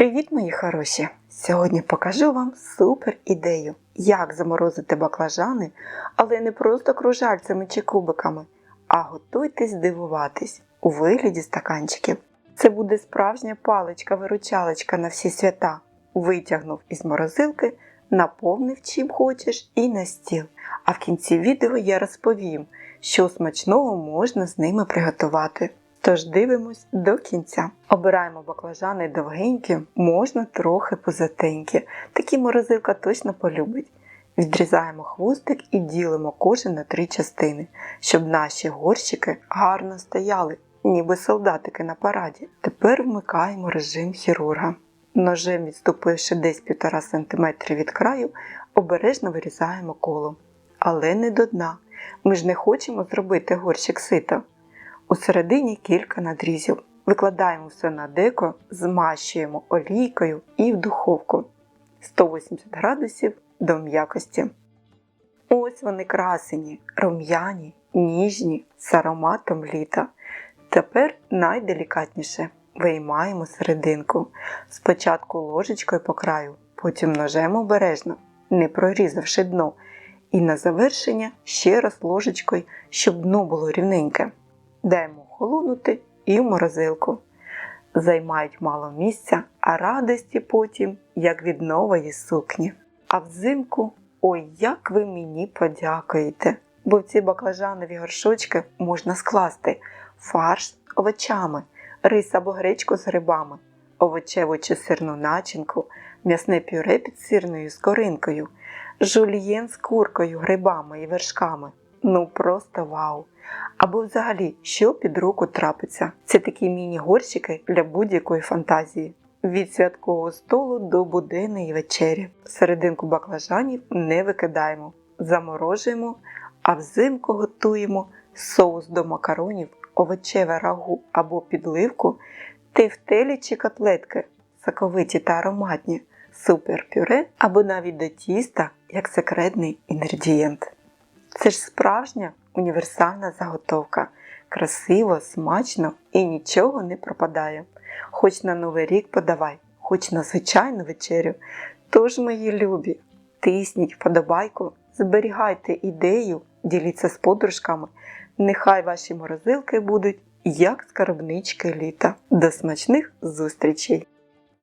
Привіт, мої хороші! Сьогодні покажу вам супер ідею, як заморозити баклажани, але не просто кружальцями чи кубиками, а готуйтесь дивуватись у вигляді стаканчиків. Це буде справжня паличка-виручалочка на всі свята. Витягнув із морозилки, наповнив чим хочеш і на стіл. А в кінці відео я розповім, що смачного можна з ними приготувати. Тож дивимось до кінця. Обираємо баклажани довгенькі, можна трохи позатенькі. Такі морозилка точно полюбить. Відрізаємо хвостик і ділимо кожен на три частини, щоб наші горщики гарно стояли, ніби солдатики на параді. Тепер вмикаємо режим хірурга. Ножем, відступивши десь 1,5 см від краю, обережно вирізаємо коло. Але не до дна. Ми ж не хочемо зробити горщик сита. Усередині кілька надрізів. Викладаємо все на деко, змащуємо олійкою і в духовку 180 градусів до м'якості. Ось вони красені, рум'яні, ніжні, з ароматом літа. Тепер найделікатніше виймаємо серединку. Спочатку ложечкою по краю, потім ножем обережно, не прорізавши дно. І на завершення ще раз ложечкою, щоб дно було рівненьке. Даємо охолонути і в морозилку. Займають мало місця, а радості потім, як від нової сукні. А взимку, ой, як ви мені подякуєте! Бо в ці баклажанові горшочки можна скласти фарш з овочами, рис або гречку з грибами, овочеву чи сирну начинку, м'ясне пюре під сирною скоринкою, жульєн з куркою, грибами і вершками. Ну просто вау! Або взагалі, що під руку трапиться. Це такі міні-горщики для будь-якої фантазії. Від святкового столу до буденної вечері. Серединку баклажанів не викидаємо, заморожуємо, а взимку готуємо соус до макаронів, овочеве рагу або підливку, тефтелі чи котлетки, соковиті та ароматні, супер пюре або навіть до тіста як секретний інгредієнт. Це ж справжня універсальна заготовка. Красиво, смачно і нічого не пропадає. Хоч на Новий рік подавай, хоч на звичайну вечерю. Тож, мої любі, тисніть вподобайку, зберігайте ідею, діліться з подружками. Нехай ваші морозилки будуть як скарбнички літа. До смачних зустрічей!